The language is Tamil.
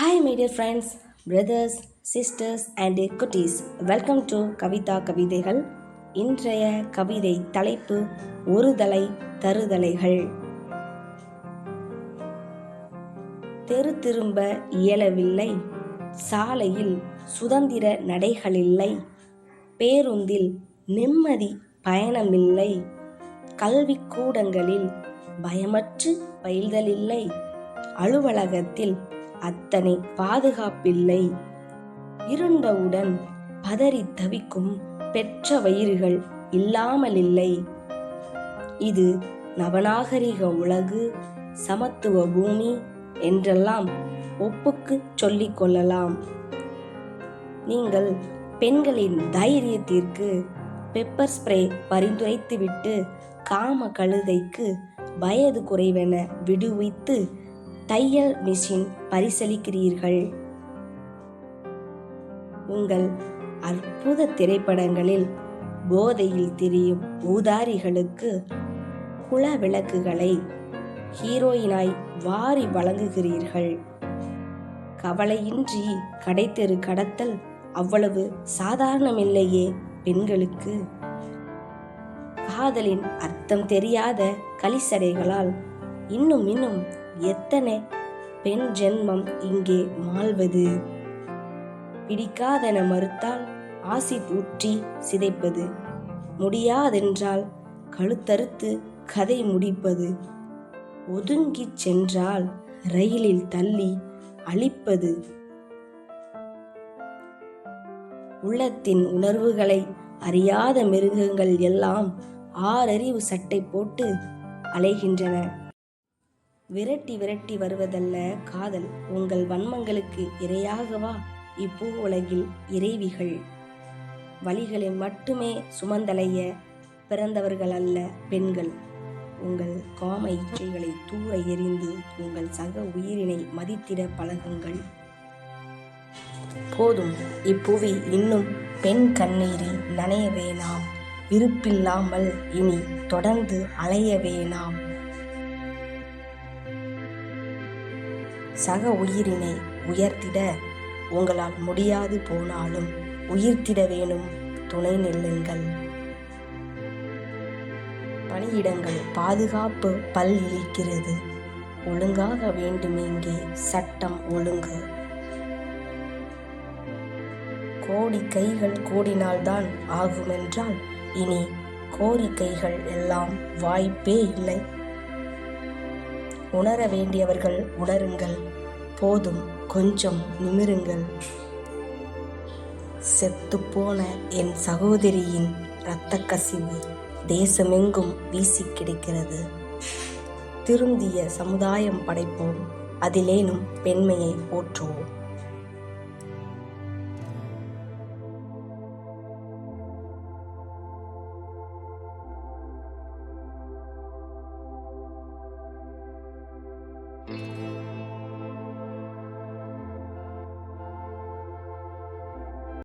Hi my friends brothers sisters sisters, and குட்டீஸ் வெல்கம் to கவிதா கவிதைகள் இன்றைய கவிதை தலைப்பு ஒருதலை தருதலைகள். தெரு திரும்ப இயலவில்லை சாலையில் சுதந்திர நடைகளில்லை பேருந்தில் நிம்மதி பயணமில்லை கல்வி கூடங்களில் பயமற்று பயில்தலில்லை அலுவலகத்தில் அத்தனை பாதுகாப்பில்லை. இருண்டவுடன் பதறி தவிக்கும் பெற்ற வயிறுகள் இல்லாமலில்லை. இது நவநாகரிக உலகு சமத்துவ பூமி என்றெல்லாம் ஒப்புக்கு சொல்லிக் கொள்ளலாம். நீங்கள் பெண்களின் தைரியத்திற்கு பெப்பர் ஸ்ப்ரே பரிந்துரைத்துவிட்டு காம கழுதைக்கு வயது குறைவென விடுவித்து தையல் மிஷின் பரிசளிக்கிறீர்கள். உங்கள் அற்புத திரைப்படங்களில் போதையில் திரியும் ஊதாரிகளுக்கு குல விளக்குகளை ஹீரோயினாய் வாரி வழங்குகிறீர்கள். கவலையின்றி கடைத்தெரு கடத்தல் அவ்வளவு சாதாரணமில்லையே பெண்களுக்கு. காதலின் அர்த்தம் தெரியாத கலிசடைகளால் இன்னும் இன்னும் எத்தனை பெண் ஜென்மம் இங்கே மாழ்வது பிடிக்காதென மறுத்தால் ஆசிட் ஊற்றி சிதைப்பது. முடியாதென்றால் கழுத்தறுத்து கதை முடிப்பது. ஒதுங்கிச் சென்றால் ரயிலில் தள்ளி அழிப்பது. உள்ளத்தின் உணர்வுகளை அறியாத மிருகங்கள் எல்லாம் ஆறறிவு சட்டை போட்டு அலைகின்றன. விரட்டி விரட்டி வருவதல்ல காதல். உங்கள் வன்மங்களுக்கு இரையாகவா இப்பூ உலகில் இறைவிகள். வழிகளை மட்டுமே சுமந்தலைய பிறந்தவர்கள் அல்ல பெண்கள். உங்கள் காம இச்சைகளை தூர எறிந்து உங்கள் சக உயிரினை மதித்திட பழகுங்கள். போதும் இப்புவி இன்னும் பெண் கண்ணீரில் நனைய வேணாம் விருப்பில்லாமல் இனி தொடர்ந்து அலைய வேணாம் சக உயிரினை உயர்த்திட உங்களால் முடியாது போனாலும் உயிர்த்திட வேணும் துணை நில்லுங்கள். பணியிடங்கள் பாதுகாப்பு பல் இழிக்கிறது ஒழுங்காக வேண்டும் இங்கே சட்டம் ஒழுங்கு. கோடி கைகள் கூடினால்தான் ஆகுமென்றால் இனி கோரிக்கைகள் எல்லாம் வாய்ப்பே இல்லை. உணர வேண்டியவர்கள் உணருங்கள். போதும் கொஞ்சம் நிமிருங்கள். செத்துப்போன என் சகோதரியின் இரத்த கசிவு தேசமெங்கும் வீசி கிடைக்கிறது. திருந்திய சமுதாயம் படைப்போம். அதிலேனும் பெண்மையை போற்றுவோம்.